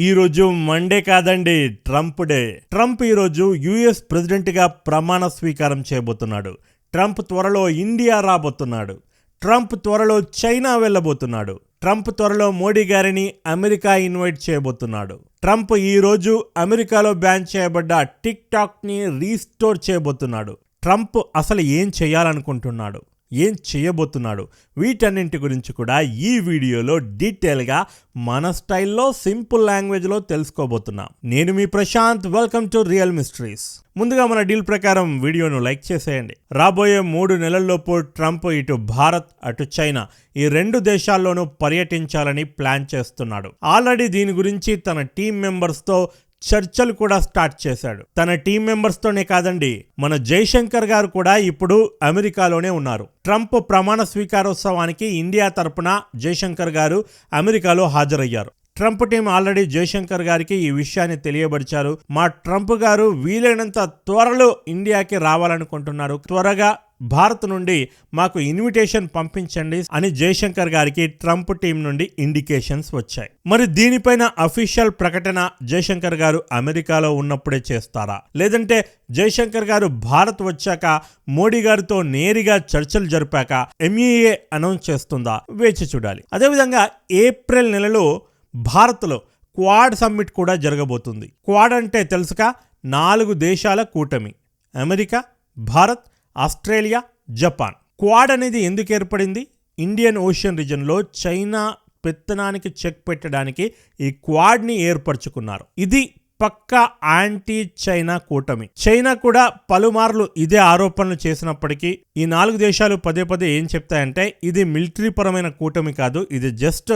ఈరోజు మండే కాదండి Trump day. Trump ఈరోజు యుఎస్ ప్రెసిడెంట్గా ప్రమాణ స్వీకారం చేయబోతున్నాడు. ట్రంప్ త్వరలో ఇండియా రాబోతున్నాడు. ట్రంప్ త్వరలో చైనా వెళ్ళబోతున్నాడు. ట్రంప్ త్వరలో మోడీ గారిని అమెరికా ఇన్వైట్ చేయబోతున్నాడు. ట్రంప్ ఈరోజు అమెరికాలో బ్యాన్ చేయబడ్డ టిక్ టాక్ని రీస్టోర్ చేయబోతున్నాడు. ట్రంప్ అసలు ఏం చేయాలనుకుంటున్నాడు? ఏం చేయబోతున్నాడు? వీటన్నింటి గురించి కూడా ఈ వీడియోలో డీటెయిల్గా మన స్టైల్లో సింపుల్ లాంగ్వేజ్లో తెలుసుకోబోతున్నాం. నేను మీ Prashanth. Welcome to real mysteries. ముందుగా మన డీల్ ప్రకారం వీడియోను లైక్ చేసేయండి. రాబోయే మూడు నెలల్లోపు ట్రంప్ ఇటు భారత్ అటు చైనా ఈ రెండు దేశాల్లోనూ పర్యటించాలని ప్లాన్ చేస్తున్నాడు. ఆల్రెడీ దీని గురించి తన టీం మెంబర్స్తో చర్చలు కూడా స్టార్ట్ చేశాడు. తన టీం మెంబర్స్తోనే కాదండి మన జైశంకర్ గారు కూడా ఇప్పుడు అమెరికాలోనే ఉన్నారు. ట్రంప్ ప్రమాణ స్వీకారోత్సవానికి ఇండియా తరపున జైశంకర్ గారు అమెరికాలో హాజరయ్యారు. ట్రంప్ టీం ఆల్రెడీ జయశంకర్ గారికి ఈ విషయాన్ని తెలియబరిచారు. మా ట్రంప్ గారు వీలైనంత త్వరలో ఇండియాకి రావాలనుకుంటున్నారు. త్వరగా భారత్ నుండి మాకు ఇన్విటేషన్ పంపించండి అని జయశంకర్ గారికి ట్రంప్ టీం నుండి ఇండికేషన్స్ వచ్చాయి. మరి దీనిపైన అఫీషియల్ ప్రకటన జయశంకర్ గారు అమెరికాలో ఉన్నప్పుడే చేస్తారా? లేదంటే జయశంకర్ గారు భారత్ వచ్చాక మోడీ గారితో నేరుగా చర్చలు జరిపాక ఎంఈఏ అనౌన్స్ చేస్తుందా? వేచి చూడాలి. అదేవిధంగా ఏప్రిల్ నెలలో భారత్లో క్వాడ్ సమ్మిట్ కూడా జరగబోతుంది. క్వాడ్ అంటే తెలుసుక నాలుగు దేశాల కూటమి. America Bharat Australia Japan. Quad అనేది ఎందుకు ఏర్పడింది? ఇండియన్ ఓషన్ రీజన్లో చైనా పెత్తనానికి చెక్ పెట్టడానికి ఈ క్వాడ్ని ఏర్పరచుకున్నారు. ఇది పక్క యాంటీ చైనా కూటమి. చైనా కూడా పలుమార్లు ఇదే ఆరోపణలు చేసినప్పటికీ ఈ నాలుగు దేశాలు పదే పదే ఏం చెప్తాయంటే ఇది మిలిటరీ పరమైన కూటమి కాదు ఇది జస్ట్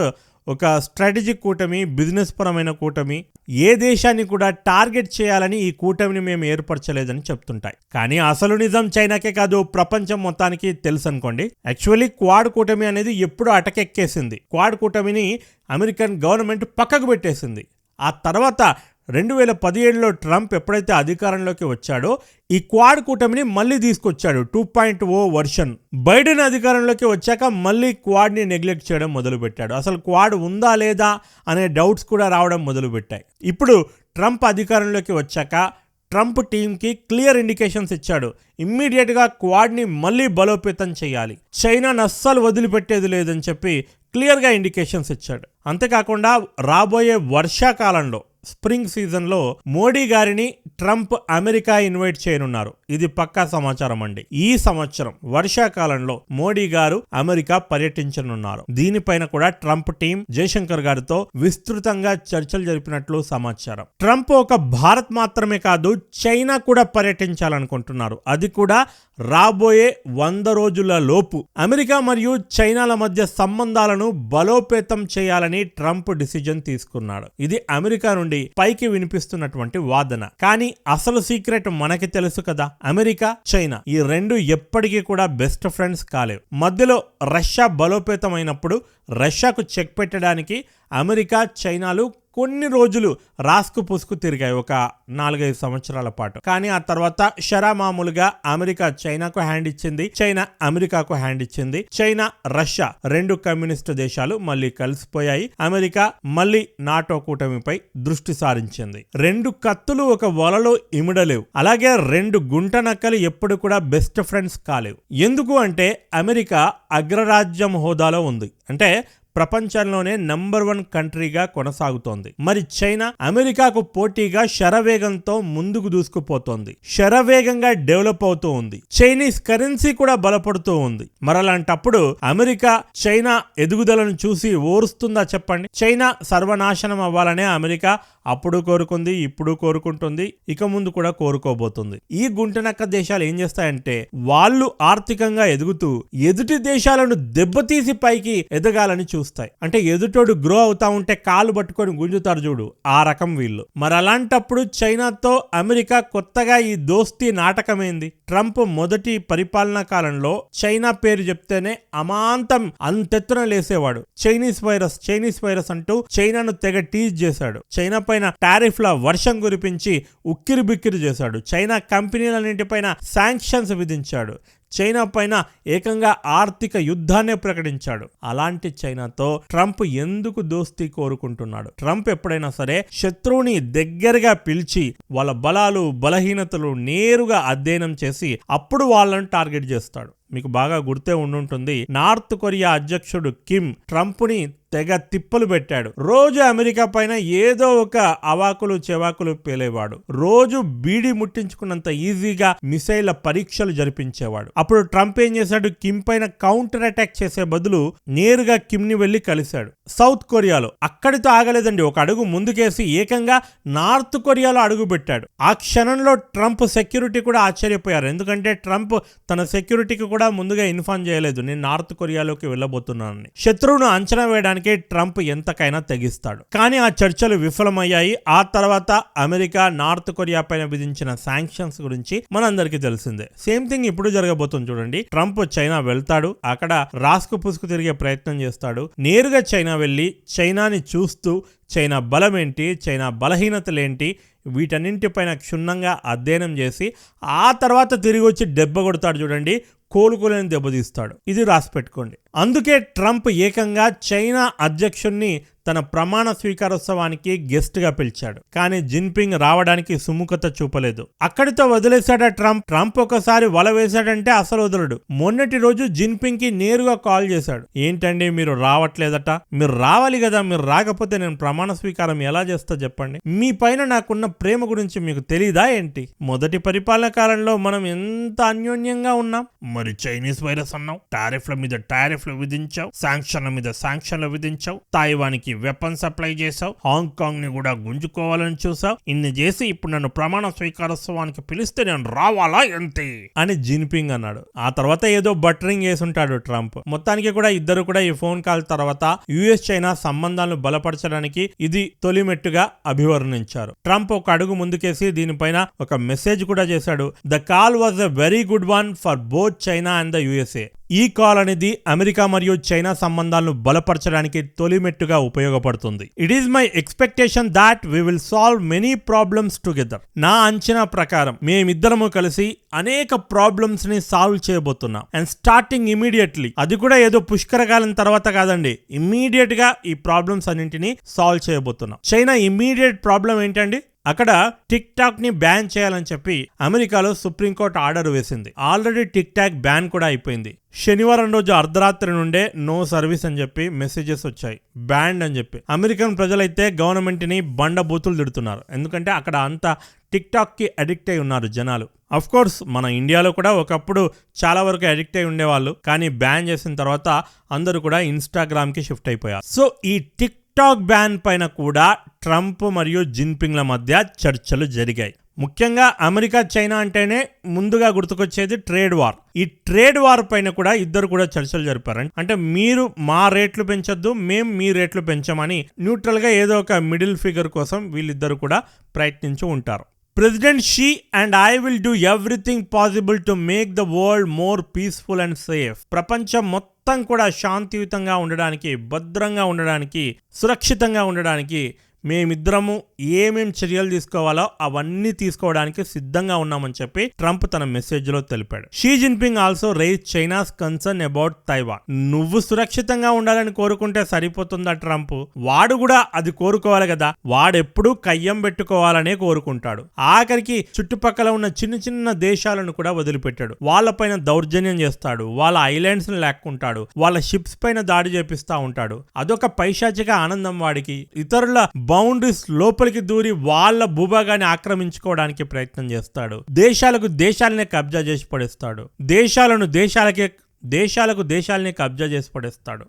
ఒక స్ట్రాటజిక్ కూటమి బిజినెస్ పరమైన కూటమి ఏ దేశాన్ని కూడా టార్గెట్ చేయాలని ఈ కూటమిని మేము ఏర్పరచలేదని చెప్తుంటాయి. కానీ అసలు నిజం చైనాకే కాదు ప్రపంచం మొత్తానికి తెలుసు అనుకోండి. యాక్చువల్లీ క్వాడ్ కూటమి అనేది ఎప్పుడు అటకెక్కేసింది. క్వాడ్ కూటమిని అమెరికన్ గవర్నమెంట్ పక్కకు పెట్టేసింది. ఆ తర్వాత రెండు వేల పదిహేడులో ట్రంప్ ఎప్పుడైతే అధికారంలోకి వచ్చాడో ఈ క్వాడ్ కూటమిని మళ్ళీ తీసుకొచ్చాడు. Two point o version. Biden అధికారంలోకి వచ్చాక మళ్ళీ క్వాడ్ని నెగ్లెక్ట్ చేయడం మొదలుపెట్టాడు. అసలు క్వాడ్ ఉందా లేదా అనే డౌట్స్ కూడా రావడం మొదలుపెట్టాయి. ఇప్పుడు ట్రంప్ అధికారంలోకి వచ్చాక ట్రంప్ టీంకి క్లియర్ ఇండికేషన్స్ ఇచ్చాడు. ఇమ్మీడియట్గా క్వాడ్ని మళ్ళీ బలోపేతం చేయాలి. చైనా అస్సలు వదిలిపెట్టేది లేదని చెప్పి క్లియర్గా ఇండికేషన్స్ ఇచ్చాడు. అంతేకాకుండా రాబోయే వర్షాకాలంలో స్ప్రింగ్ సీజన్లో మోడీ గారిని ట్రంప్ అమెరికా ఇన్వైట్ చేయనున్నారు. ఇది పక్కా సమాచారం అండి. ఈ సంవత్సరం వర్షాకాలంలో మోడీ గారు అమెరికా పర్యటించనున్నారు. దీనిపైన కూడా ట్రంప్ టీం జయశంకర్ గారితో విస్తృతంగా చర్చలు జరిపినట్లు సమాచారం. ట్రంప్ ఒక భారత్ మాత్రమే కాదు చైనా కూడా పర్యటించాలనుకుంటున్నారు. అది కూడా రాబోయే వంద రోజుల లోపు అమెరికా మరియు చైనాల మధ్య సంబంధాలను బలోపేతం చేయాలని ట్రంప్ డిసిజన్ తీసుకున్నాడు. ఇది అమెరికా నుండి పైకి వినిపిస్తున్నటువంటి వాదన. కానీ అసలు సీక్రెట్ మనకి తెలుసు కదా? అమెరికా చైనా ఈ రెండు ఎప్పటికీ కూడా బెస్ట్ ఫ్రెండ్స్ కాలేవు. మధ్యలో రష్యా బలోపేతమైనప్పుడు రష్యాకు చెక్ పెట్టడానికి అమెరికా చైనాలు కొన్ని రోజులు రాసుకు పుసుకు తిరిగాయి ఒక నాలుగైదు సంవత్సరాల పాటు. కానీ ఆ తర్వాత షరా మామూలుగా అమెరికా చైనాకు హ్యాండ్ ఇచ్చింది చైనా అమెరికాకు హ్యాండ్ ఇచ్చింది చైనా రష్యా రెండు కమ్యూనిస్టు దేశాలు మళ్ళీ కలిసిపోయాయి. అమెరికా మళ్ళీ నాటో కూటమిపై దృష్టి సారించింది. రెండు కత్తులు ఒక వలలో ఇమిడలేవు. అలాగే రెండు గుంట నక్కలు ఎప్పుడు కూడా బెస్ట్ ఫ్రెండ్స్ కాలేవు. ఎందుకు అంటే అమెరికా అగ్రరాజ్యం హోదాలో ఉంది. అంటే ప్రపంచంలోనే నంబర్ వన్ కంట్రీగా కొనసాగుతోంది. మరి చైనా అమెరికాకు పోటీగా శరవేగంతో ముందుకు దూసుకుపోతోంది. శరవేగంగా డెవలప్ అవుతూ ఉంది. చైనీస్ కరెన్సీ కూడా బలపడుతూ ఉంది. మరలాంటప్పుడు అమెరికా చైనా ఎదుగుదలను చూసి ఓరుస్తుందా చెప్పండి? చైనా సర్వనాశనం అవ్వాలనే అమెరికా అప్పుడు కోరుకుంది ఇప్పుడు కోరుకుంటుంది ఇక ముందు కూడా కోరుకోబోతుంది. ఈ గుంటనక్క దేశాలు ఏం చేస్తాయంటే వాళ్ళు ఆర్థికంగా ఎదుగుతూ ఎదుటి దేశాలను దెబ్బతీసి పైకి ఎదగాలని చూస్తాయి. అంటే ఎదుటోడు గ్రో అవుతా ఉంటే కాలు పట్టుకొని గుంజుతారు చూడు ఆ రకం వీళ్ళు. మరి అలాంటప్పుడు చైనాతో అమెరికా కొత్తగా ఈ దోస్తీ నాటకమైంది? ట్రంప్ మొదటి పరిపాలనా కాలంలో చైనా పేరు చెప్తేనే అమాంతం అంతెత్తున లేసేవాడు. చైనీస్ వైరస్ చైనీస్ వైరస్ అంటూ చైనాను తెగ టీజ్ చేశాడు. చైనా పైన టారిఫ్ల వర్షం కురిపించి ఉక్కిరి బిక్కిరి చేశాడు. చైనా కంపెనీలన్నింటిపైన శాంక్షన్స్ విధించాడు. చైనా పైన ఏకంగా ఆర్థిక యుద్ధాన్నే ప్రకటించాడు. అలాంటి చైనాతో ట్రంప్ ఎందుకు దోస్తీ కోరుకుంటున్నాడు? ట్రంప్ ఎప్పుడైనా సరే శత్రువుని దగ్గరగా పిలిచి వాళ్ళ బలాలు బలహీనతలు నేరుగా అధ్యయనం చేసి అప్పుడు వాళ్ళని టార్గెట్ చేస్తాడు. మీకు బాగా గుర్తే ఉండుంటుంది. నార్త్ కొరియా అధ్యక్షుడు కిమ్ ట్రంప్ని తెగ తిప్పలు పెట్టాడు. రోజు అమెరికా పైన ఏదో ఒక అవాకులు చెవాకులు పేలేవాడు. రోజు బీడి ముట్టించుకున్నంత ఈజీగా మిసైళ్ళ పరీక్షలు జరిపించేవాడు. అప్పుడు ట్రంప్ ఏం చేశాడు? కిమ్ పైన కౌంటర్ అటాక్ చేసే బదులు నేరుగా కిమ్ని వెళ్ళి కలిశాడు. సౌత్ కొరియాలో. అక్కడితో ఆగలేదండి. ఒక అడుగు ముందుకేసి ఏకంగా నార్త్ కొరియాలో అడుగు పెట్టాడు. ఆ క్షణంలో ట్రంప్ సెక్యూరిటీ కూడా ఆశ్చర్యపోయారు. ఎందుకంటే ట్రంప్ తన సెక్యూరిటీకి కూడా ముందుగా ఇన్ఫార్మ్ చేయలేదు. నేను నార్త్ కొరియాలోకి వెళ్ళబోతున్నానని. శత్రువును అంచనా వేయడానికి ట్రంప్ ఎంతకైనా తెగిస్తాడు. కానీ ఆ చర్చలు విఫలమయ్యాయి. ఆ తర్వాత అమెరికా నార్త్ కొరియా పైన విధించిన శాంక్షన్స్ గురించి మనందరికీ తెలిసిందే. సేమ్ థింగ్ ఇప్పుడు జరగబోతుంది చూడండి. ట్రంప్ చైనా వెళ్తాడు. అక్కడ రాసుకు పుసుకు తిరిగే ప్రయత్నం చేస్తాడు. నేరుగా చైనా వెళ్ళి చైనాని చూస్తూ చైనా బలమేంటి చైనా బలహీనతలేంటి వీటన్నింటిపైన క్షుణ్ణంగా అధ్యయనం చేసి ఆ తర్వాత తిరిగి వచ్చి దెబ్బ కొడతాడు చూడండి. కోలుకోలేని దెబ్బతీస్తాడు. ఇది రాసి పెట్టుకోండి. అందుకే ట్రంప్ ఏకంగా చైనా అధ్యక్షుణ్ణి తన ప్రమాణ స్వీకారోత్సవానికి గెస్ట్గా పిలిచాడు. కానీ జిన్పింగ్ రావడానికి సుముఖత చూపలేదు. అక్కడితో వదిలేశాడా ట్రంప్? ట్రంప్ ఒకసారి వల వేశాడంటే అసలు వదలడు. మొన్నటి రోజు జిన్పింగ్కి నేరుగా కాల్ చేశాడు. ఏంటండి మీరు రావట్లేదట? మీరు రావాలి కదా? మీరు రాకపోతే నేను ప్రమాణ స్వీకారం ఎలా చేస్తా చెప్పండి. మీ పైన నాకున్న ప్రేమ గురించి మీకు తెలీదా ఏంటి? మొదటి పరిపాలన కాలంలో మనం ఎంత అన్యోన్యంగా ఉన్నాం? మరి చైనీస్ వైరస్ అన్నావు. టారిఫ్ల మీద టారిఫ్లు విధించావు. శాంక్షన్ల మీద శాంక్షన్లు విధించావు. తాయివానికి వెపన్ సప్లై చేసావు హాంకాంగ్ని కూడా గుంజుకోవాలని చూసావు ఇన్ని చేసి ఇప్పుడు నన్ను ప్రమాణ స్వీకారోత్సవానికి పిలిస్తే నేను రావాలా ఎంతే అని జిన్పింగ్ అన్నాడు. ఆ తర్వాత ఏదో బటరింగ్ ఉంటాడు ట్రంప్. మొత్తానికి కూడా ఇద్దరు కూడా ఈ ఫోన్ కాల్ తర్వాత యుఎస్ చైనా సంబంధాలను బలపరచడానికి ఇది తొలిమెట్టుగా అభివర్ణించారు. ట్రంప్ ఒక అడుగు ముందుకేసి దీనిపైన ఒక మెసేజ్ కూడా చేశాడు. The call was a very good one for both China and the USA ఈ కాల్ అనేది అమెరికా మరియు చైనా సంబంధాలను బలపరచడానికి తొలిమెట్టుగా ఉపయోగపడుతుంది. It is my expectation that we will solve many problems together నా అంచనా ప్రకారం మేమిద్దరము కలిసి అనేక ప్రాబ్లమ్స్ని సాల్వ్ చేయబోతున్నాం. అండ్ స్టార్టింగ్ ఇమీడియట్లీ అది కూడా ఏదో పుష్కరకాలం తర్వాత కాదండి. ఇమ్మీడియట్గా ఈ ప్రాబ్లమ్స్ అన్నింటినీ సాల్వ్ చేయబోతున్నాం. చైనా ఇమ్మీడియట్ ప్రాబ్లం ఏంటండి? అక్కడ టిక్ టాక్ని బ్యాన్ చేయాలని చెప్పి అమెరికాలో సుప్రీంకోర్టు ఆర్డర్ వేసింది. ఆల్రెడీ టిక్ టాక్ బ్యాన్ కూడా అయిపోయింది. శనివారం రోజు అర్ధరాత్రి నుండే నో సర్వీస్ అని చెప్పి మెసేజెస్ వచ్చాయి. బ్యాండ్ అని చెప్పి. అమెరికన్ ప్రజలైతే గవర్నమెంట్ని బండ బూతులు తిడుతున్నారు. ఎందుకంటే అక్కడ అంతా టిక్ టాక్కి అడిక్ట్ అయి ఉన్నారు జనాలు. అఫ్ కోర్స్ మన ఇండియాలో కూడా ఒకప్పుడు చాలా వరకు అడిక్ట్ అయి ఉండేవాళ్ళు. కానీ బ్యాన్ చేసిన తర్వాత అందరూ కూడా ఇన్స్టాగ్రామ్కి షిఫ్ట్ అయిపోయారు. సో ఈ టిక్ టాక్ బ్యాన్ పైన కూడా ట్రంప్ మరియు జిన్పింగ్ల మధ్య చర్చలు జరిగాయి. ముఖ్యంగా అమెరికా చైనా అంటేనే ముందుగా గుర్తుకొచ్చేది ట్రేడ్ వార్. ఈ ట్రేడ్ వార్ పైన కూడా ఇద్దరు కూడా చర్చలు జరిపారు అంటే మీరు మా రేట్లు పెంచొద్దు మేము మీ రేట్లు పెంచమని న్యూట్రల్గా ఏదో ఒక మిడిల్ ఫిగర్ కోసం వీళ్ళిద్దరు కూడా ప్రయత్నించి ఉంటారు. President Xi and I will do everything possible to make the world more peaceful and safe ప్రపంచం మొత్తం కూడా శాంతియుతంగా ఉండడానికి భద్రంగా ఉండడానికి సురక్షితంగా ఉండడానికి మేమిద్దరము ఏమేం చర్యలు తీసుకోవాలో అవన్నీ తీసుకోవడానికి సిద్ధంగా ఉన్నామని చెప్పి ట్రంప్ తన మెసేజ్లో తెలిపాడు. Xi Jinping also rise China's concern about Taiwan. నువ్వు సురక్షితంగా ఉండాలని కోరుకుంటే సరిపోతుందా ట్రంప్? వాడు కూడా అది కోరుకోవాలి కదా. వాడెప్పుడు కయ్యం పెట్టుకోవాలనే కోరుకుంటాడు. ఆఖరికి చుట్టుపక్కల ఉన్న చిన్న చిన్న దేశాలను కూడా వదిలిపెట్టాడు. వాళ్ళపైన దౌర్జన్యం చేస్తాడు. వాళ్ళ ఐలాండ్స్ని లాక్కుంటాడు. వాళ్ళ షిప్స్ పైన దాడి చేపిస్తా ఉంటాడు. అదొక పైశాచిక ఆనందం వాడికి. ఇతరుల బౌండరీస్ లోపలికి దూరి వాళ్ళ భూభాగాన్ని ఆక్రమించుకోవడానికి ప్రయత్నం చేస్తాడు. దేశాలకు దేశాలనే కబ్జా చేసి పడేస్తాడు. దేశాలను దేశాలకే దేశాలకు దేశాలనే కబ్జా చేసి పడేస్తాడు.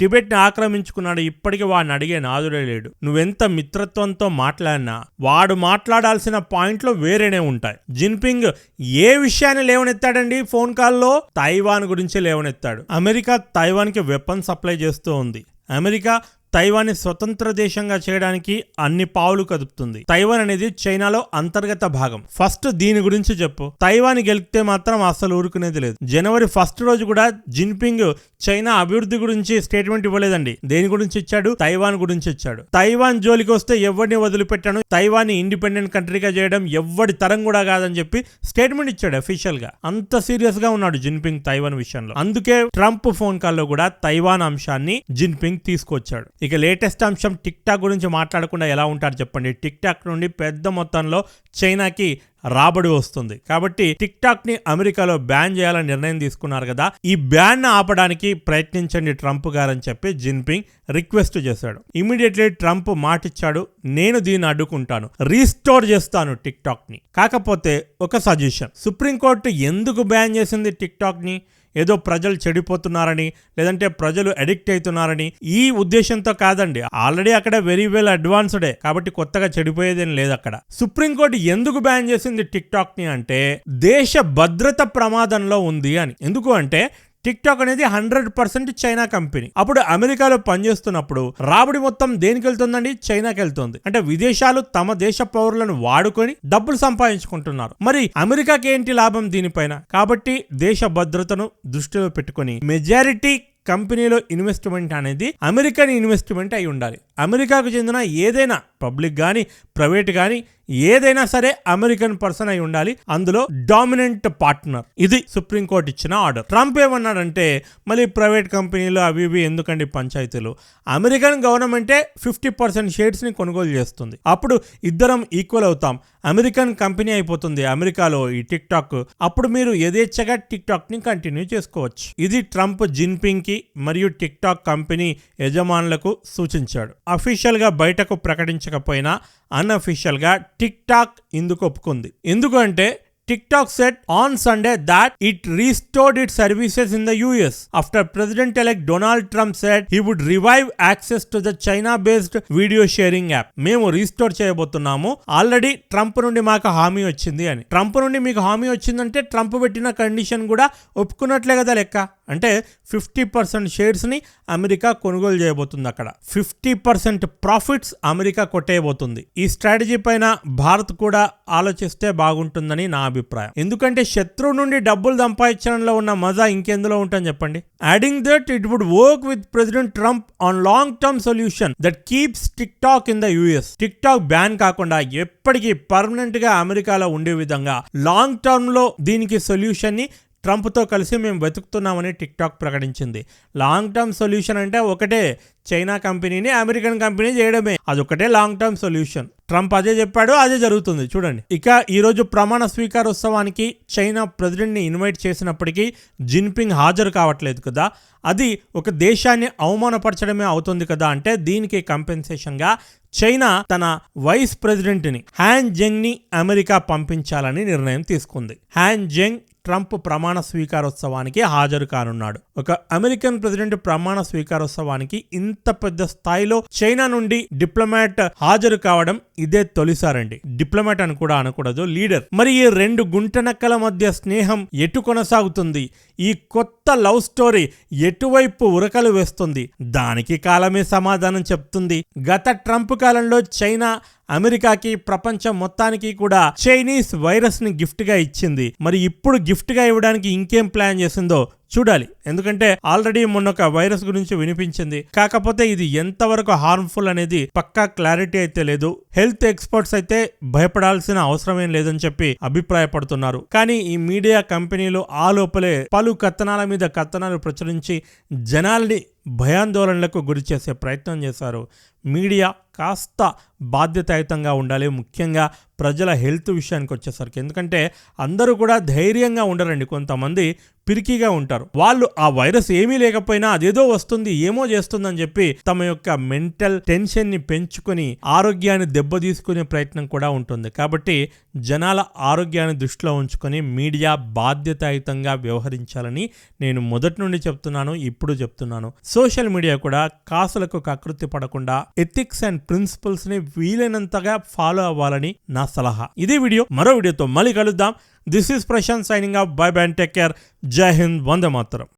టిబెట్ని ఆక్రమించుకున్నాడు. ఇప్పటికీ వాడిని అడిగే నాదుడే లేడు. నువ్వెంత మిత్రత్వంతో మాట్లాడినా వాడు మాట్లాడాల్సిన పాయింట్లు వేరేనే ఉంటాయి. జిన్పింగ్ ఏ విషయాన్ని లేవనెత్తాడండి ఫోన్ కాల్లో? తైవాన్ గురించి లేవనెత్తాడు. అమెరికా తైవాన్కి వెపన్ సప్లై చేస్తూ ఉంది. అమెరికా తైవాన్ స్వతంత్ర దేశంగా చేయడానికి అన్ని పావులు కదుపుతుంది. తైవాన్ అనేది చైనాలో అంతర్గత భాగం. ఫస్ట్ దీని గురించి చెప్పు. తైవాన్ గెలిపితే మాత్రం అసలు ఊరుకునేది లేదు. జనవరి ఫస్ట్ రోజు కూడా జిన్పింగ్ చైనా అభివృద్ధి గురించి స్టేట్మెంట్ ఇవ్వలేదండి. దేని గురించి ఇచ్చాడు? తైవాన్ గురించి ఇచ్చాడు. తైవాన్ జోలికి వస్తే ఎవరిని వదిలిపెట్టాను? తైవాన్ ఇండిపెండెంట్ కంట్రీగా చేయడం ఎవరి తరం కూడా కాదని చెప్పి స్టేట్మెంట్ ఇచ్చాడు అఫీషియల్గా. అంత సీరియస్గా ఉన్నాడు జిన్పింగ్ తైవాన్ విషయంలో. అందుకే ట్రంప్ ఫోన్ కాల్లో కూడా తైవాన్ అంశాన్ని జిన్పింగ్ తీసుకొచ్చాడు. ఇక లేటెస్ట్ అంశం టిక్ టాక్ గురించి మాట్లాడకుండా ఎలా ఉంటారు చెప్పండి. టిక్ టాక్ నుండి పెద్ద మొత్తంలో చైనాకి రాబడి వస్తుంది. కాబట్టి టిక్ టాక్ని అమెరికాలో బ్యాన్ చేయాలని నిర్ణయం తీసుకున్నారు కదా. ఈ బ్యాన్ ఆపడానికి ప్రయత్నించండి ట్రంప్ గారని చెప్పి జిన్పింగ్ రిక్వెస్ట్ చేశాడు. ఇమీడియట్లీ ట్రంప్ మాటిచ్చాడు నేను దీన్ని అడ్డుకుంటాను రీస్టోర్ చేస్తాను టిక్ టాక్ని కాకపోతే ఒక సజెషన్ సుప్రీంకోర్టు ఎందుకు బ్యాన్ చేసింది టిక్ టాక్ని ఏదో ప్రజలు చెడిపోతున్నారని లేదంటే ప్రజలు అడిక్ట్ అవుతున్నారని ఈ ఉద్దేశంతో కాదండి. ఆల్రెడీ అక్కడ వెరీ వెల్ అడ్వాన్స్డే కాబట్టి కొత్తగా చెడిపోయేదేం లేదు అక్కడ. సుప్రీంకోర్టు ఎందుకు బ్యాన్ చేసింది టిక్ టాక్ని అంటే దేశ భద్రత ప్రమాదంలో ఉంది అని. ఎందుకు అంటే టిక్ టాక్ అనేది హండ్రెడ్ పర్సెంట్ చైనా కంపెనీ. అప్పుడు అమెరికాలో పనిచేస్తున్నప్పుడు రాబడి మొత్తం దేనికి వెళ్తుందండి చైనాకి వెళ్తుంది అంటే విదేశాలు తమ దేశ పౌరులను వాడుకొని డబ్బులు సంపాదించుకుంటున్నారు. మరి అమెరికాకి ఏంటి లాభం దీనిపైన? కాబట్టి దేశ భద్రతను దృష్టిలో పెట్టుకొని మెజారిటీ కంపెనీలో ఇన్వెస్ట్మెంట్ అనేది అమెరికన్ ఇన్వెస్ట్మెంట్ అయి ఉండాలి. అమెరికాకు చెందిన ఏదైనా పబ్లిక్ కానీ ప్రైవేట్ కానీ ఏదైనా సరే అమెరికన్ పర్సన్ అయి ఉండాలి. అందులో డామినెంట్ పార్ట్నర్. ఇది సుప్రీంకోర్టు ఇచ్చిన ఆర్డర్. ట్రంప్ ఏమన్నాడంటే మళ్ళీ ప్రైవేట్ కంపెనీలు అవి ఇవి ఎందుకండి పంచాయతీలు? అమెరికన్ గవర్నమెంటే ఫిఫ్టీ పర్సెంట్ షేర్స్ని కొనుగోలు చేస్తుంది. అప్పుడు ఇద్దరం ఈక్వల్ అవుతాం. అమెరికన్ కంపెనీ అయిపోతుంది అమెరికాలో ఈ టిక్ టాక్ అప్పుడు మీరు యథేచ్ఛగా టిక్ టాక్ని కంటిన్యూ చేసుకోవచ్చు. ఇది ట్రంప్ జిన్పింగ్కి మరియు టిక్ టాక్ కంపెనీ యజమానులకు సూచించాడు. అఫీషియల్గా బయటకు ప్రకటించకపోయినా అన్అఫీషియల్గా టిక్ టాక్ ఇందుకు ఒప్పుకుంది. ఎందుకంటే TikTok said on Sunday that it restored its services in the US after President elect Donald Trump said he would revive access to the China based video sharing app. మేము restore చేయబోతున్నాము. Already Trump నుండి మాకు హామీ వచ్చింది అని. Trump నుండి మీకు హామీ వచ్చిందంటే ట్రంప్ పెట్టిన కండిషన్ కూడా ఒప్పుకున్నట్లే కదా లెక్క. అంటే ఫిఫ్టీ పర్సెంట్ షేర్స్ని అమెరికా కొనుగోలు చేయబోతుంది అక్కడ. ఫిఫ్టీ పర్సెంట్ ప్రాఫిట్స్ అమెరికా కొట్టేయబోతుంది. ఈ స్ట్రాటజీ పైన భారత్ కూడా ఆలోచిస్తే బాగుంటుందని నా అభిప్రాయం. ఎందుకంటే శత్రువు నుండి డబ్బులు సంపాదించడంలో ఉన్న మజా ఇంకెందులో ఉంటుంది చెప్పండి? Adding that it would work with president Trump on long term solution that keeps TikTok in the US TikTok ban కాకుండా ఎప్పటికీ పర్మనెంట్గా అమెరికాలో ఉండే విధంగా లాంగ్ టర్మ్లో దీనికి సొల్యూషన్ని ట్రంప్తో కలిసి మేము వెతుకుతున్నామని టిక్ టాక్ ప్రకటించింది. లాంగ్ టర్మ్ సొల్యూషన్ అంటే ఒకటే చైనా కంపెనీని అమెరికన్ కంపెనీ చేయడమే. అదొకటే లాంగ్ టర్మ్ సొల్యూషన్. ట్రంప్ అదే చెప్పాడు అదే జరుగుతుంది. చూడండి. ఇక ఈరోజు ప్రమాణ స్వీకారోత్సవానికి చైనా ప్రెసిడెంట్ని ఇన్వైట్ చేసినప్పటికీ జిన్పింగ్ హాజరు కావట్లేదు కదా. అది ఒక దేశాన్ని అవమానపరచడమే అవుతుంది కదా అంటే దీనికి కంపెన్సేషన్గా చైనా తన వైస్ ప్రెసిడెంట్ని హ్యాన్ జెంగ్ని అమెరికా పంపించాలని నిర్ణయం తీసుకుంది. హ్యాన్ జెంగ్ ట్రంప్ ప్రమాణ స్వీకారోత్సవానికి హాజరు కానున్నాడు. ఒక అమెరికన్ ప్రెసిడెంట్ ప్రమాణ స్వీకారోత్సవానికి ఇంత పెద్ద స్థాయిలో చైనా నుండి డిప్లొమాట్ హాజరు కావడం ఇదే తొలిసారండి. డిప్లొమాట్ అని కూడా అనకూడదు లీడర్. మరి ఈ రెండు గుంటనక్కల మధ్య స్నేహం ఎటు కొనసాగుతుంది? ఈ కొత్త లవ్ స్టోరీ ఎటువైపు ఉరకలు వేస్తుంది? దానికి కాలమే సమాధానం చెప్తుంది. గత ట్రంప్ కాలంలో చైనా అమెరికాకి ప్రపంచం మొత్తానికి కూడా చైనీస్ వైరస్ని గిఫ్ట్గా ఇచ్చింది. మరి ఇప్పుడు గిఫ్ట్గా ఇవ్వడానికి ఇంకేం ప్లాన్ చేసిందో చూడాలి. ఎందుకంటే ఆల్రెడీ మొన్న ఒక వైరస్ గురించి వినిపించింది. కాకపోతే ఇది ఎంతవరకు హార్మ్ఫుల్ అనేది పక్కా క్లారిటీ అయితే లేదు. హెల్త్ ఎక్స్పర్ట్స్ అయితే భయపడాల్సిన అవసరం ఏం లేదని చెప్పి అభిప్రాయపడుతున్నారు. కానీ ఈ మీడియా కంపెనీలు ఆ లోపలే పలు కథనాల మీద కథనాలు ప్రచురించి జనాల్ని భయాందోళనలకు గురి చేసే ప్రయత్నం చేశారు. మీడియా కాస్త బాధ్యతాయుతంగా ఉండాలి. ముఖ్యంగా ప్రజల హెల్త్ విషయానికి వచ్చేసరికి ఎందుకంటే అందరూ కూడా ధైర్యంగా ఉండరండి. కొంతమంది పిరికిగా ఉంటారు. వాళ్ళు ఆ వైరస్ ఏమీ లేకపోయినా అదేదో వస్తుంది ఏమో చేస్తుందని చెప్పి తమ యొక్క మెంటల్ టెన్షన్ని పెంచుకొని ఆరోగ్యాన్ని దెబ్బతీసుకునే ప్రయత్నం కూడా ఉంటుంది. కాబట్టి జనాల ఆరోగ్యాన్ని దృష్టిలో ఉంచుకొని మీడియా బాధ్యతాయుతంగా వ్యవహరించాలని నేను మొదటి నుండి చెప్తున్నాను ఇప్పుడు చెప్తున్నాను. సోషల్ మీడియా కూడా కాసులకు కకృతి పడకుండా ఎథిక్స్ అండ్ ప్రిన్సిపల్స్ని వీలైనంతగా ఫాలో అవ్వాలని నా సలహా. ఇదే వీడియో మరో వీడియోతో మళ్ళీ కలుద్దాం. This is Prashant signing up. Bye bye and take care. Jai Hind, Vande Mataram.